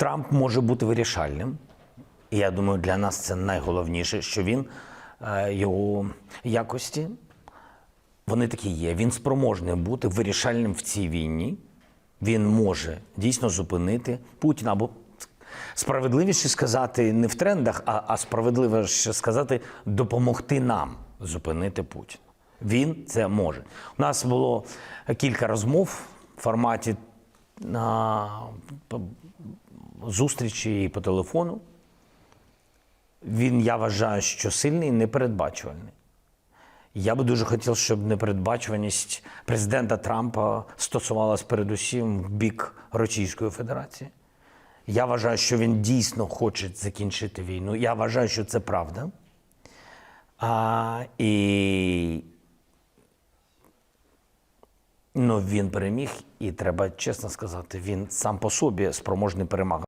Трамп може бути вирішальним. І я думаю, для нас це найголовніше, що він е, його якості вони такі є. Він спроможний бути вирішальним в цій війні. Він може дійсно зупинити Путіна або справедливіше сказати не в трендах, а, а справедливіше сказати допомогти нам зупинити Путіна. Він це може. У нас було кілька розмов в форматі зустрічі по телефону. Він, я вважаю, що сильний і непередбачувальний. Я би дуже хотів, щоб непередбачуваність президента Трампа стосувалась передусім в бік Російської Федерації. Я вважаю, що він дійсно хоче закінчити війну. Я вважаю, що це правда. А, і ну, він переміг, і треба чесно сказати, він сам по собі спроможний перемагати.